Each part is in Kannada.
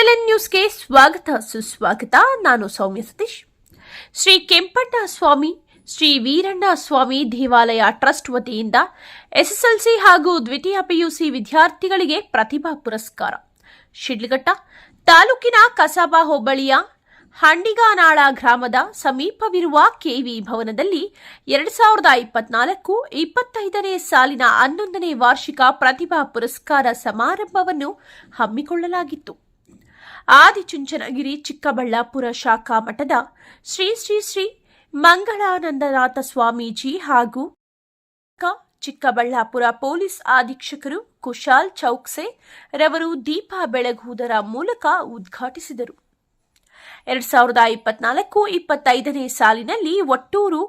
ಎಸ್ಎಲ್ಎನ್ ನ್ಯೂಸ್ಗೆ ಸ್ವಾಗತ, ಸುಸ್ವಾಗತ. ನಾನು ಸೌಮ್ಯ ಸತೀಶ್. ಶ್ರೀ ಕೆಂಪಣ್ಣ ಸ್ವಾಮಿ ಶ್ರೀ ವೀರಣ್ಣ ಸ್ವಾಮಿ ದೇವಾಲಯ ಟ್ರಸ್ಟ್ ವತಿಯಿಂದ ಎಸ್ಎಸ್ಎಲ್ಸಿ ಹಾಗೂ ದ್ವಿತೀಯ ಪಿಯುಸಿ ವಿದ್ಯಾರ್ಥಿಗಳಿಗೆ ಪ್ರತಿಭಾ ಪುರಸ್ಕಾರ. ಶಿಡ್ಲಘಟ್ಟ ತಾಲೂಕಿನ ಕಸಾಬಾ ಹೋಬಳಿಯ ಹಂಡಿಗಾನಾಳ ಗ್ರಾಮದ ಸಮೀಪವಿರುವ ಕೆವಿ ಭವನದಲ್ಲಿ ಎರಡು ಸಾವಿರದ ಇಪ್ಪತ್ನಾಲ್ಕು ಇಪ್ಪತ್ತೈದನೇ ಸಾಲಿನ ಹನ್ನೊಂದನೇ ವಾರ್ಷಿಕ ಪ್ರತಿಭಾ ಪುರಸ್ಕಾರ ಸಮಾರಂಭವನ್ನು ಹಮ್ಮಿಕೊಳ್ಳಲಾಗಿತ್ತು. ಆದಿಚುಂಚನಗಿರಿ ಚಿಕ್ಕಬಳ್ಳಾಪುರ ಶಾಖಾ ಮಠದ ಶ್ರೀ ಶ್ರೀ ಶ್ರೀ ಮಂಗಳಾನಂದನಾಥ ಸ್ವಾಮೀಜಿ ಹಾಗೂ ಚಿಕ್ಕಬಳ್ಳಾಪುರ ಪೊಲೀಸ್ ಅಧೀಕ್ಷಕರು ಕುಶಾಲ್ ಚೌಕ್ಸೆ ರವರು ದೀಪ ಬೆಳಗುವುದರ ಮೂಲಕ ಉದ್ಘಾಟಿಸಿದರು. ಎರಡ್ ಸಾವಿರದ ಇಪ್ಪತ್ನಾಲ್ಕು ಇಪ್ಪತ್ತೈದನೇ ಸಾಲಿನಲ್ಲಿ ಒಟ್ಟೂರು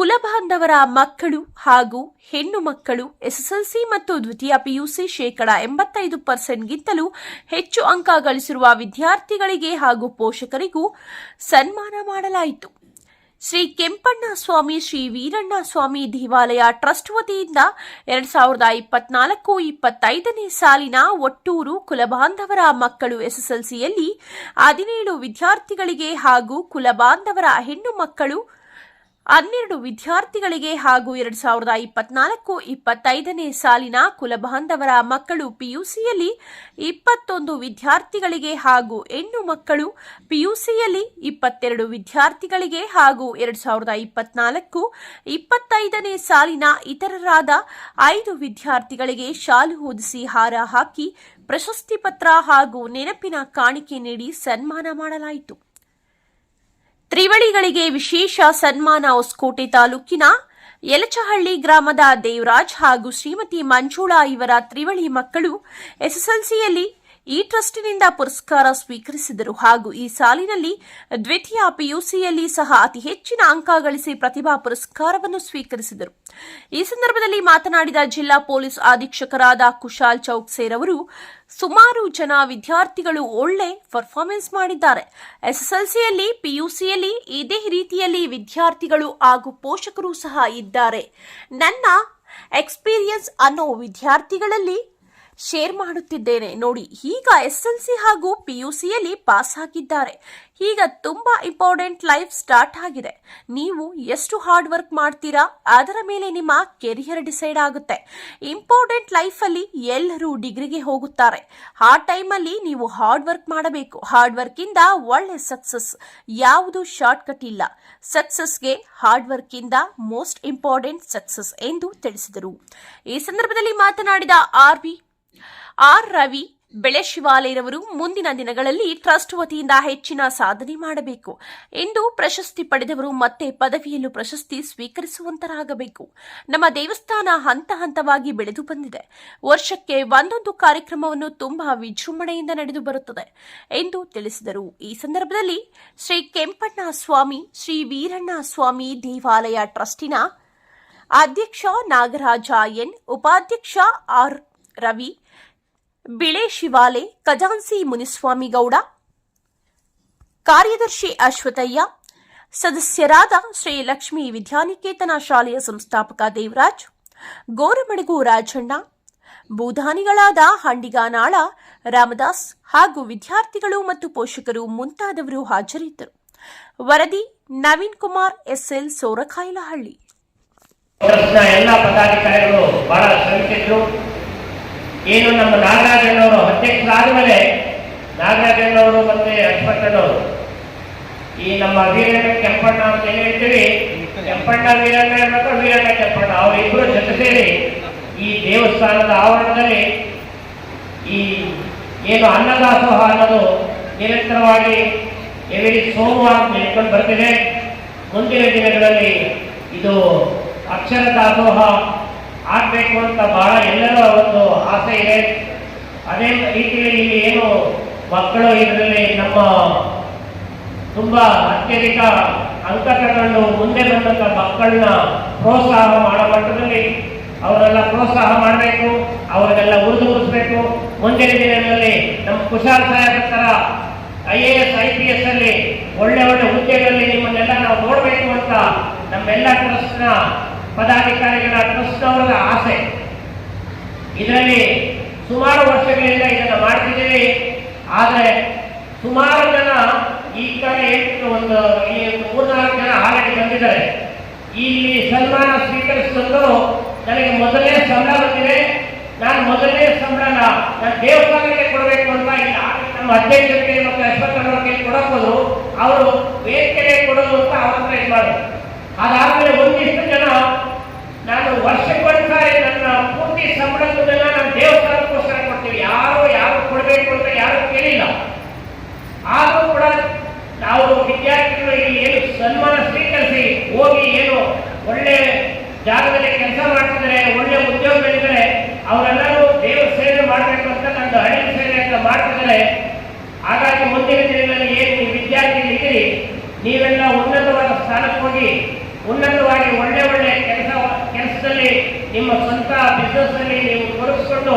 ಕುಲಬಾಂಧವರ ಮಕ್ಕಳು ಹಾಗೂ ಹೆಣ್ಣು ಮಕ್ಕಳು, ಎಸ್ಎಸ್ಎಲ್ಸಿ ಮತ್ತು ದ್ವಿತೀಯ ಪಿಯುಸಿ ಶೇಕಡ ಎಂಬತ್ತೈದು ಪರ್ಸೆಂಟ್ಗಿಂತಲೂ ಹೆಚ್ಚು ಅಂಕ ಗಳಿಸಿರುವ ವಿದ್ಯಾರ್ಥಿಗಳಿಗೆ ಹಾಗೂ ಪೋಷಕರಿಗೂ ಸನ್ಮಾನ ಮಾಡಲಾಯಿತು. ಶ್ರೀ ಕೆಂಪಣ್ಣ ಸ್ವಾಮಿ, ಶ್ರೀ ವೀರಣ್ಣ ಸ್ವಾಮಿ ದೇವಾಲಯ ಟ್ರಸ್ಟ್ ವತಿಯಿಂದ ಎರಡ್ ಸಾವಿರದ ಇಪ್ಪತ್ನಾಲ್ಕು ಇಪ್ಪತ್ತೈದನೇ ಸಾಲಿನ ಒಟ್ಟೂರು ಕುಲಬಾಂಧವರ ಮಕ್ಕಳು ಎಸ್ಎಸ್ಎಲ್ಸಿಯಲ್ಲಿ ಹದಿನೇಳು ವಿದ್ಯಾರ್ಥಿಗಳಿಗೆ ಹಾಗೂ ಕುಲಬಾಂಧವರ ಹೆಣ್ಣು ಮಕ್ಕಳು ಹನ್ನೆರಡು ವಿದ್ಯಾರ್ಥಿಗಳಿಗೆ ಹಾಗೂ ಎರಡ್ ಸಾವಿರದ ಇಪ್ಪತ್ನಾಲ್ಕು ಇಪ್ಪತ್ತೈದನೇ ಸಾಲಿನ ಕುಲಬಾಂಧವರ ಮಕ್ಕಳು ಪಿಯುಸಿಯಲ್ಲಿ ಇಪ್ಪತ್ತೊಂದು ವಿದ್ಯಾರ್ಥಿಗಳಿಗೆ ಹಾಗೂ ಹೆಣ್ಣು ಮಕ್ಕಳು ಪಿಯುಸಿಯಲ್ಲಿ ಇಪ್ಪತ್ತೆರಡು ವಿದ್ಯಾರ್ಥಿಗಳಿಗೆ ಹಾಗೂ ಎರಡ್ ಸಾವಿರದ ಇಪ್ಪತ್ನಾಲ್ಕು ಇಪ್ಪತ್ತೈದನೇ ಸಾಲಿನ ಇತರರಾದ ಐದು ವಿದ್ಯಾರ್ಥಿಗಳಿಗೆ ಶಾಲು ಹೊದಿಸಿ ಹಾರ ಹಾಕಿ ಪ್ರಶಸ್ತಿ ಪತ್ರ ಹಾಗೂ ನೆನಪಿನ ಕಾಣಿಕೆ ನೀಡಿ ಸನ್ಮಾನ ಮಾಡಲಾಯಿತು. ತ್ರಿವಳಿಗಳಿಗೆ ವಿಶೇಷ ಸನ್ಮಾನ ಹೊಸಕೋಟೆ ತಾಲೂಕಿನ ಯಲಚಹಳ್ಳಿ ಗ್ರಾಮದ ದೇವರಾಜ್ ಹಾಗೂ ಶ್ರೀಮತಿ ಮಂಜುಳಾ ಇವರ ತ್ರಿವಳಿ ಮಕ್ಕಳು ಎಸ್ಎಸ್ಎಲ್ಸಿಯಲ್ಲಿ ಈ ಟ್ರಸ್ಟಿನಿಂದ ಪುರಸ್ಕಾರ ಸ್ವೀಕರಿಸಿದರು ಹಾಗೂ ಈ ಸಾಲಿನಲ್ಲಿ ದ್ವಿತೀಯ ಪಿಯುಸಿಯಲ್ಲಿ ಸಹ ಅತಿ ಹೆಚ್ಚಿನ ಅಂಕ ಗಳಿಸಿ ಪ್ರತಿಭಾ ಪುರಸ್ಕಾರವನ್ನು ಸ್ವೀಕರಿಸಿದರು. ಈ ಸಂದರ್ಭದಲ್ಲಿ ಮಾತನಾಡಿದ ಜಿಲ್ಲಾ ಪೊಲೀಸ್ ಅಧೀಕ್ಷಕರಾದ ಕುಶಾಲ್ ಚೌಕ್ಸೇರ್ ಅವರು, ಸುಮಾರು ಜನ ವಿದ್ಯಾರ್ಥಿಗಳು ಒಳ್ಳೆ ಪರ್ಫಾರ್ಮೆನ್ಸ್ ಮಾಡಿದ್ದಾರೆ. ಎಸ್ಎಸ್ಎಲ್ಸಿಯಲ್ಲಿ, ಪಿಯುಸಿಯಲ್ಲಿ, ಇದೇ ರೀತಿಯಲ್ಲಿ ವಿದ್ಯಾರ್ಥಿಗಳು ಹಾಗೂ ಪೋಷಕರು ಸಹ ಇದ್ದಾರೆ. ನನ್ನ ಎಕ್ಸ್ಪೀರಿಯನ್ಸ್ ಅನ್ನೋ ವಿದ್ಯಾರ್ಥಿಗಳಲ್ಲಿ ಶೇರ್ ಮಾಡುತ್ತಿದ್ದೇನೆ. ನೋಡಿ, ಈಗ ಎಸ್ ಎಲ್ ಸಿ ಹಾಗೂ ಪಿಯುಸಿಯಲ್ಲಿ ಪಾಸ್ ಆಗಿದ್ದಾರೆ. ಈಗ ತುಂಬಾ ಇಂಪಾರ್ಟೆಂಟ್ ಲೈಫ್ ಸ್ಟಾರ್ಟ್ ಆಗಿದೆ. ನೀವು ಎಷ್ಟು ಹಾರ್ಡ್ ವರ್ಕ್ ಮಾಡ್ತೀರಾ, ಅದರ ಮೇಲೆ ನಿಮ್ಮ ಕೆರಿಯರ್ ಡಿಸೈಡ್ ಆಗುತ್ತೆ. ಇಂಪಾರ್ಟೆಂಟ್ ಲೈಫಲ್ಲಿ ಎಲ್ಲರೂ ಡಿಗ್ರಿಗೆ ಹೋಗುತ್ತಾರೆ. ಆ ಟೈಮಲ್ಲಿ ನೀವು ಹಾರ್ಡ್ ವರ್ಕ್ ಮಾಡಬೇಕು. ಹಾರ್ಡ್ ವರ್ಕ್ ಇಂದ ಒಳ್ಳೆ ಸಕ್ಸಸ್, ಯಾವುದು ಶಾರ್ಟ್ ಕಟ್ ಇಲ್ಲ. ಸಕ್ಸಸ್ಗೆ ಹಾರ್ಡ್ ವರ್ಕ್ ಇಂದ ಮೋಸ್ಟ್ ಇಂಪಾರ್ಟೆಂಟ್ ಸಕ್ಸಸ್ ಎಂದು ತಿಳಿಸಿದರು. ಈ ಸಂದರ್ಭದಲ್ಲಿ ಮಾತನಾಡಿದ ಆರ್ ಬಿ ಆರ್ ರವಿ, ಬೆಳೆ ಶಿವಾಲಯರವರು ಮುಂದಿನ ದಿನಗಳಲ್ಲಿ ಟ್ರಸ್ಟ್ ವತಿಯಿಂದ ಹೆಚ್ಚಿನ ಸಾಧನೆ ಮಾಡಬೇಕು. ಎಂದು ಪ್ರಶಸ್ತಿ ಪಡೆದವರು ಮತ್ತೆ ಪದವಿಯಲ್ಲೂ ಪ್ರಶಸ್ತಿ ಸ್ವೀಕರಿಸುವಂತರಾಗಬೇಕು. ನಮ್ಮ ದೇವಸ್ಥಾನ ಹಂತ ಹಂತವಾಗಿ ಬೆಳೆದು ಬಂದಿದೆ. ವರ್ಷಕ್ಕೆ ಒಂದೊಂದು ಕಾರ್ಯಕ್ರಮವನ್ನು ತುಂಬಾ ವಿಜೃಂಭಣೆಯಿಂದ ನಡೆದು ಬರುತ್ತದೆ ಎಂದು ತಿಳಿಸಿದರು. ಈ ಸಂದರ್ಭದಲ್ಲಿ ಶ್ರೀ ಕೆಂಪಣ್ಣ ಸ್ವಾಮಿ, ಶ್ರೀ ವೀರಣ್ಣ ಸ್ವಾಮಿ ದೇವಾಲಯ ಟ್ರಸ್ಟಿನ ಅಧ್ಯಕ್ಷ ನಾಗರಾಜ ಎನ್, ಉಪಾಧ್ಯಕ್ಷ ಆರ್ ರವಿ ಬಿಳೆ ಶಿವಾಲೆ ಖಜಾನ್ಸಿ ಮುನಿಸ್ವಾಮಿ ಗೌಡ ಕಾರ್ಯದರ್ಶಿ ಅಶ್ವತಯ್ಯ ಸದಸ್ಯರಾದ ಶ್ರೀ ಲಕ್ಷ್ಮೀ ವಿದ್ಯಾನಿಕೇತನ ಶಾಲೆಯ ಸಂಸ್ಥಾಪಕ ದೇವರಾಜ್, ಗೋರಮಡಗು ರಾಜಣ್ಣ ಭೂಧಾನಿಗಳಾದ ಹಂಡಿಗಾನಾಳ ರಾಮದಾಸ್ ಹಾಗೂ ವಿದ್ಯಾರ್ಥಿಗಳು ಮತ್ತು ಪೋಷಕರು ಮುಂತಾದವರು ಹಾಜರಿದ್ದರು. ವರದಿ ನವೀನ್ ಕುಮಾರ್, ಎಸ್ಎಲ್ ಸೋರಕಾಯಲಹಳ್ಳಿ ಟ್ರಸ್ಟ್ನ ಎಲ್ಲ ಪದಾಧಿಕಾರಿಗಳು ಬಹಳ ಶ್ರಮಿಸಿದ್ರು ಏನು ನಮ್ಮ ನಾಗರಾಜಣ್ಣವರು ಅಧ್ಯಕ್ಷರಾದ ಮೇಲೆ ನಾಗರಾಜಣ್ಣವರು ಮತ್ತೆ ಅಶ್ವಥಣ್ಣವರು ಈ ನಮ್ಮ ವೀರಣ್ಣ ಕೆಂಪಣ್ಣ ಅಂತ ಏನ್ ಹೇಳ್ತೀವಿ ಕೆಂಪಣ್ಣ ವೀರಣ್ಣ ಮತ್ತು ವೀರಣ್ಣ ಕೆಂಪಣ್ಣ, ಅವರಿಬ್ಬರು ಜೊತೆ ಸೇರಿ ಈ ದೇವಸ್ಥಾನದ ಆವರಣದಲ್ಲಿ ಈ ಏನು ಅನ್ನದಾಸೋಹ ಅನ್ನೋದು ನಿರಂತರವಾಗಿ ಎವರಿ ಸೋಮವಾರ ನಡ್ಕೊಂಡು ಬರ್ತಿದೆ. ಮುಂದಿನ ದಿನಗಳಲ್ಲಿ ಇದು ಅಕ್ಷರ ದಾಸೋಹ ಆಗ್ಬೇಕು ಅಂತ ಬಹಳ ಎಲ್ಲರ ಒಂದು ಆಸೆ ಇದೆ. ಅದೇ ರೀತಿಯಲ್ಲಿ ಇಲ್ಲಿ ಏನು ಮಕ್ಕಳು ಇದರಲ್ಲಿ ನಮ್ಮ ತುಂಬಾ ಅತ್ಯಧಿಕ ಅಂಕ ತಗೊಂಡು ಮುಂದೆ ಬಂದಂತ ಮಕ್ಕಳನ್ನ ಪ್ರೋತ್ಸಾಹ ಮಾಡೋ ಮಟ್ಟದಲ್ಲಿ ಅವರೆಲ್ಲ ಪ್ರೋತ್ಸಾಹ ಮಾಡಬೇಕು, ಅವರಿಗೆಲ್ಲ ಉಳಿದುರಿಸಬೇಕು ಮುಂದಿನ ದಿನಗಳಲ್ಲಿ ನಮ್ಮ ಕುಶಾಲ್ ಸಾಹೇಬ್ ತರ I A S, I P S ಅಲ್ಲಿ ಒಳ್ಳೆ ಒಳ್ಳೆ ಹುದ್ದೆಗಳಲ್ಲಿ ನಿಮ್ಮನ್ನೆಲ್ಲ ನಾವು ನೋಡಬೇಕು ಅಂತ ನಮ್ಮೆಲ್ಲ ಟ್ರಸ್ಟ್ನ ಪದಾಧಿಕಾರಿಗಳ ಟ್ರಸ್ಟ್ನವರ ಆಸೆ. ಇದರಲ್ಲಿ ಸುಮಾರು ವರ್ಷಗಳಿಂದ ಇದನ್ನು ಮಾಡ್ತಿದ್ದೀವಿ. ಆದರೆ ಸುಮಾರು ಜನ ಈ ಕಡೆ ಒಂದು, ಈ ಮೂರ್ನಾಲ್ಕು ಜನ ಆಲ್ರೆಡಿ ಬಂದಿದ್ದಾರೆ. ಇಲ್ಲಿ ಸನ್ಮಾನ ಸ್ವೀಕರಿಸಿಕೊಂಡು ನನಗೆ ಮೊದಲನೇ ಸಂಬಳ ಬಂದಿದೆ. ನಾನು ಮೊದಲನೇ ಸಂಬಳ ನಾನು ದೇವಸ್ಥಾನಕ್ಕೆ ಕೊಡಬೇಕು ಅಂತ ಇಲ್ಲಿ ನಮ್ಮ ಅಧ್ಯಕ್ಷರಿಗೆ ಮತ್ತು ಅಶ್ವತ್ಥನವರಿಗೆ ಕೊಡಕ್ ಹೋದ್ರು ಅವರು ವೇದಿಕೆಗೆ ಕೊಡೋದು ಅಂತ ಅವ್ರ ಹತ್ರ ಇದು ಆದರೂ ಕೂಡ ನಾವು ವಿದ್ಯಾರ್ಥಿಗಳು ಇಲ್ಲಿ ಏನು ಸನ್ಮಾನ ಸ್ವೀಕರಿಸಿ ಹೋಗಿ ಏನು ಒಳ್ಳೆ ಜಾಗದಲ್ಲಿ ಕೆಲಸ ಮಾಡ್ತಿದ್ದಾರೆ, ಒಳ್ಳೆ ಉದ್ಯೋಗಗಳಿದ್ದಾರೆ, ಅವರೆಲ್ಲರೂ ದೇವರ ಸೇವೆ ಮಾಡಬೇಕು ಅಂತ ನಂದು ಹಳ್ಳಿ ಸೇವೆ ಅಂತ ಮಾಡ್ತಿದ್ದಾರೆ. ಹಾಗಾಗಿ ಮುಂದಿನ ದಿನಗಳಲ್ಲಿ ಏನು ನೀವು ವಿದ್ಯಾರ್ಥಿಗಳಿದ್ದೀರಿ ನೀವೆಲ್ಲ ಉನ್ನತವಾದ ಸ್ಥಾನಕ್ಕೆ ಹೋಗಿ, ಉನ್ನತವಾಗಿ ಒಳ್ಳೆ ಒಳ್ಳೆ ಕೆಲಸ, ಕೆಲಸದಲ್ಲಿ ನಿಮ್ಮ ಸ್ವಂತ ಬಿಸ್ನೆಸ್ ಅಲ್ಲಿ ನೀವು ತೊಡಗಿಸ್ಕೊಂಡು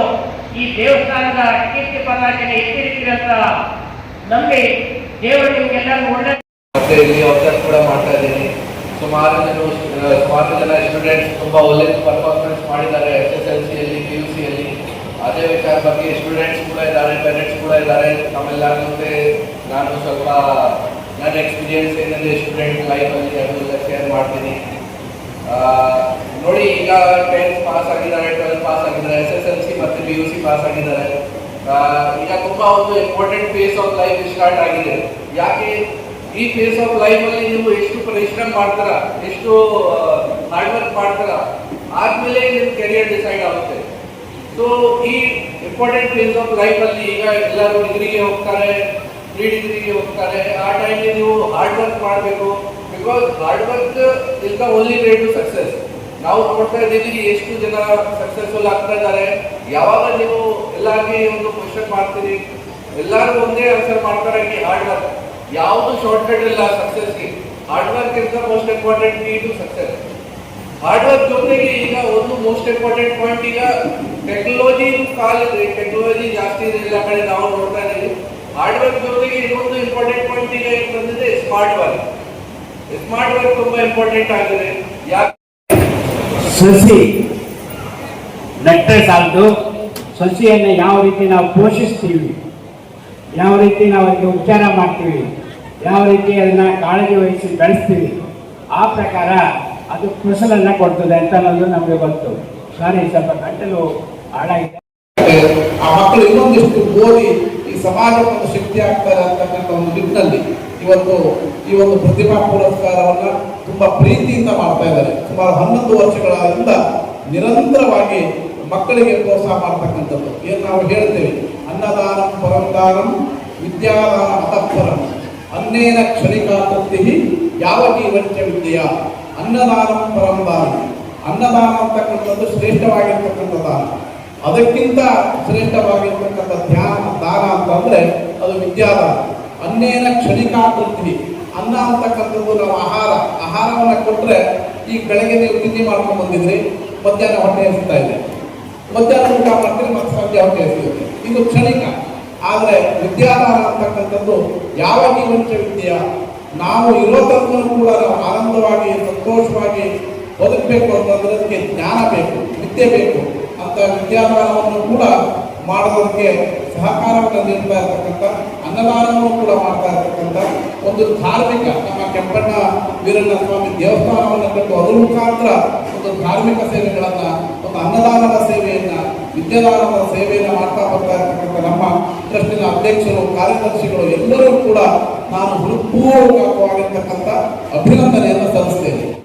ಈ ದೇವಸ್ಥಾನದ ಕೀರ್ತಿ ಪತಾಕೆಯನ್ನು ಎತ್ತಿರ್ತೀರಿ ಅಂತ ನಂಬಿ ದೇವರು ನಿಮ್ಗೆಲ್ಲರೂ ಒಳ್ಳೆ ಮತ್ತೆ ಇಲ್ಲಿ ಅವಕಾಶ ಕೂಡ ಮಾಡ್ತಾ ಇದ್ದೀನಿ. ಸುಮಾರು ಜನ ಸುಮಾರು ಜನ ಸ್ಟೂಡೆಂಟ್ಸ್ ತುಂಬಾ ಒಳ್ಳೆ ಪರ್ಫಾರ್ಮೆನ್ಸ್ ಮಾಡಿದ್ದಾರೆ ಎಸ್ ಎಸ್ ಎಲ್ ಸಿಯಲ್ಲಿ ಪಿ ಯು ಸಿಯಲ್ಲಿ ಅದೇ ವಿಚಾರ ಬಗ್ಗೆ ಸ್ಟೂಡೆಂಟ್ಸ್ ಕೂಡ ಇದ್ದಾರೆ ಪೇರೆಂಟ್ಸ್ ಕೂಡ ಇದ್ದಾರೆ. ಜೊತೆ ನಾನು ಸ್ವಲ್ಪ ನನ್ನ ಎಕ್ಸ್ಪೀರಿಯನ್ಸ್ ಏನಿದೆ ಸ್ಟೂಡೆಂಟ್ ಲೈಫಲ್ಲಿ ಅದೆಲ್ಲ ಶೇರ್ ಮಾಡ್ತೀನಿ. ನೋಡಿ, ಈಗ ಟೆಂತ್ ಪಾಸ್ ಆಗಿದ್ದಾರೆ ಟ್ವೆಲ್ತ್ ಪಾಸ್ ಆಗಿದ್ದಾರೆ ಎಸ್ ಎಸ್ ಎಲ್ ಸಿ ಮತ್ತು ಪಿ ಯು ಸಿ ಪಾಸ್ ಆಗಿದ್ದಾರೆ. ಈಗ ತುಂಬಾ ಒಂದು important phase of life start ಆಗಿದೆ ಯಾಕೆ ಈ ಫೇಸ್ ಆಫ್ ಲೈಫ್ ಅಲ್ಲಿ ನೀವು ಎಷ್ಟು ಪರಿಶ್ರಮ ಮಾಡ್ತೀರಾ ಎಷ್ಟು ಹಾರ್ಡ್ ವರ್ಕ್ ಮಾಡ್ತೀರಾ ಆದ್ಮೇಲೆ ನಿಮ್ಮ ಕೆರಿಯರ್ ಡಿಸೈಡ್ ಆಗುತ್ತೆ ಸೊ ಈ ಇಂಪಾರ್ಟೆಂಟ್ ಫೇಸ್ ಆಫ್ ಲೈಫ್ ಅಲ್ಲಿ ಈಗ ಎಲ್ಲರೂ ಡಿಗ್ರಿಗೆ ಹೋಗ್ತಾರೆ ಪ್ರೀ ಡಿಗ್ರಿಗೆ ಹೋಗ್ತಾರೆ ಆ ಟೈಮಲ್ಲಿ ನೀವು ಹಾರ್ಡ್ ವರ್ಕ್ ಮಾಡಬೇಕು because hard work is the only way to success ನಾವು ನೋಡ್ತಾ ಇದ್ದೀವಿ ಎಷ್ಟು ಜನ ಸಕ್ಸಸ್ಫುಲ್ ಆಗ್ತಾ ಇದ್ದಾರೆ. ಯಾವಾಗ ನೀವು ಎಲ್ಲಾರ್ಗೆ ಒಂದು ಕ್ವಶನ್ ಮಾಡ್ತೀರಿ? ಎಲ್ಲರೂ ಒಂದೇ ಆನ್ಸರ್ ಮಾಡ್ತಾರೆ ಹಾರ್ಡ್ ವರ್ಕ್ ಯಾವುದು ಶಾರ್ಟ್ ಕಟ್ ಇಲ್ಲ ಸಕ್ಸಸ್ಗೆ hard work is the most important key to success hard work ಜೊತೆಗೆ ಈಗ ಒಂದು ಮೋಸ್ಟ್ ಇಂಪಾರ್ಟೆಂಟ್ ಪಾಯಿಂಟ್ ಈಗ ಟೆಕ್ನಾಲಜಿ ಕಾಲ್ ಇದೆ. ಟೆಕ್ನಾಲಜಿ ಜಾಸ್ತಿ ಇದೆ ಎಲ್ಲ ಕಡೆ ನಾವು ನೋಡ್ತಾ ಇದ್ದೀವಿ. ಹಾರ್ಡ್ ವರ್ಕ್ ಜೊತೆಗೆ ಇನ್ನೊಂದು ಇಂಪಾರ್ಟೆಂಟ್ ಪಾಯಿಂಟ್ ಈಗ ಏನು ಬಂದಿದೆ ಸ್ಮಾರ್ಟ್ ವರ್ಕ್ ಸ್ಮಾರ್ಟ್ ವರ್ಕ್ ತುಂಬಾ ಇಂಪಾರ್ಟೆಂಟ್ ಆಗಿದೆ. ಯಾಕೆ ಸಸಿ. ನೆಟ್ಟರೆ ಸಾಲದು. ಸಸಿಯನ್ನು ಯಾವ ರೀತಿ ನಾವು ಪೋಷಿಸ್ತೀವಿ? ಯಾವ ರೀತಿ ನಾವು ಅದಕ್ಕೆ ಉಪಚಾರ ಮಾಡ್ತೀವಿ? ಯಾವ ರೀತಿ ಅದನ್ನ ಕಾಳಜಿ ವಹಿಸಿ ಬೆಳೆಸ್ತೀವಿ? ಆ ಪ್ರಕಾರ ಅದು ಫಸಲನ್ನು ಕೊಡ್ತದೆ ಅಂತ ಅನ್ನೋದು ನಮಗೆ ಗೊತ್ತು. ಸಾರಿ ಸ್ವಲ್ಪ ಗಂಟಲು ಹಾಳಾಗಿದೆ ಆ ಮಕ್ಕಳು ಇನ್ನೊಂದಿಷ್ಟು ಓದಿ ಈ ಸಮಾಜವನ್ನು ಶಕ್ತಿ ಆಗ್ತಾರೆ ಅಂತಕ್ಕಂಥ ಒಂದು ನಿಟ್ಟಿನಲ್ಲಿ ಇವತ್ತು ಈ ಒಂದು ಪ್ರತಿಭಾ ಪುರಸ್ಕಾರವನ್ನ ತುಂಬಾ ಪ್ರೀತಿಯಿಂದ ಮಾಡ್ತಾ ಇದ್ದಾರೆ. ಸುಮಾರು ಹನ್ನೊಂದು ವರ್ಷಗಳಿಂದ ನಿರಂತರವಾಗಿ ಮಕ್ಕಳಿಗೆ ಪ್ರೋತ್ಸಾಹ ಮಾಡ್ತಕ್ಕಂಥದ್ದು. ಏನು ನಾವು ಹೇಳ್ತೇವೆ? ಅನ್ನದಾನ ಪರಂದಾನಂ ವಿದ್ಯಾದಾನ ಮತಪರಂ ಅನ್ನೇನ ಕ್ಷಣಿಕಾ ತೃಪ್ತಿ ಯಾವ ಜೀವಂಚ ವಿದ್ಯೆಯ? ಅನ್ನದಾನಂ ಪರಂದಾನ ಅನ್ನದಾನ ಅಂತಕ್ಕಂಥದ್ದು ಶ್ರೇಷ್ಠವಾಗಿರ್ತಕ್ಕಂಥ ದಾನ. ಅದಕ್ಕಿಂತ ಶ್ರೇಷ್ಠವಾಗಿರ್ತಕ್ಕಂಥ ಧ್ಯಾನ, ದಾನ ಅಂತಂದ್ರೆ ಅದು ವಿದ್ಯಾದಾನ. ಅನ್ನೇನ ಕ್ಷಣಿಕಾ ತೃಪ್ತಿ ಅನ್ನ ಅಂತಕ್ಕಂಥದ್ದು ನಾವು ಆಹಾರ. ಆಹಾರವನ್ನು ಕೊಟ್ಟರೆ ಈ ಬೆಳಗ್ಗೆ ನೀವು ತಿಂಡಿ ಮಾಡ್ಕೊಂಡು ಬಂದಿದ್ರಿ, ಮಧ್ಯಾಹ್ನ ಹೊಟ್ಟೆ ಎಸ್ತಾ ಇದೆ. ಮಧ್ಯಾಹ್ನ ಊಟ ಮಾಡ್ತೀರಿ, ಮತ್ತೆ ಸಂಜೆ ಹೊಟ್ಟೆ ಹಸಿಯುತ್ತೆ. ಇದು ಕ್ಷಣಿಕ. ಆದರೆ ವಿದ್ಯಾದಾನ ಅಂತಕ್ಕಂಥದ್ದು ಯಾವ ಜೀವನ ವಿದ್ಯೆಯ? ನಾವು ಇರೋ ಕೂಡ ನಾವು ಆನಂದವಾಗಿ, ಸಂತೋಷವಾಗಿ ಬದುಕಬೇಕು ಅಂತಂದ್ರೆ ಅದಕ್ಕೆ ಜ್ಞಾನ ಬೇಕು, ವಿದ್ಯೆ ಬೇಕು. ಅಂತ ವಿದ್ಯಾದಾನವನ್ನು ಕೂಡ ಮಾಡೋದಕ್ಕೆ ಸಹಕಾರವನ್ನು ನೀಡ್ತಾ ಇರ್ತಕ್ಕಂಥ ಅನ್ನದಾನವನ್ನು ಕೂಡ ಮಾಡ್ತಾ ಇರ್ತಕ್ಕಂಥ ಒಂದು ಧಾರ್ಮಿಕ ನಮ್ಮ ಕೆಂಪಣ್ಣ ವೀರಣ್ಣ ಸ್ವಾಮಿ ದೇವಸ್ಥಾನವನ್ನು ಕಟ್ಟು ಅದರ ಮುಖಾಂತರ ಒಂದು ಧಾರ್ಮಿಕ ಸೇವೆಗಳನ್ನ, ಒಂದು ಅನ್ನದಾನದ ಸೇವೆಯನ್ನ, ವಿದ್ಯಾದಾನದ ಸೇವೆಯನ್ನ ಮಾಡ್ತಾ ಬರ್ತಾ ಇರ್ತಕ್ಕಂಥ ನಮ್ಮ ಟ್ರಸ್ಟಿನ ಅಧ್ಯಕ್ಷರು, ಕಾರ್ಯದರ್ಶಿಗಳು ಎಲ್ಲರೂ ಕೂಡ ನಾನು ಹೃತ್ಪೂರ್ವಕವಾಗಿರ್ತಕ್ಕಂಥ ಅಭಿನಂದನೆಯನ್ನು ಸಲ್ಲಿಸ್ತೇನೆ.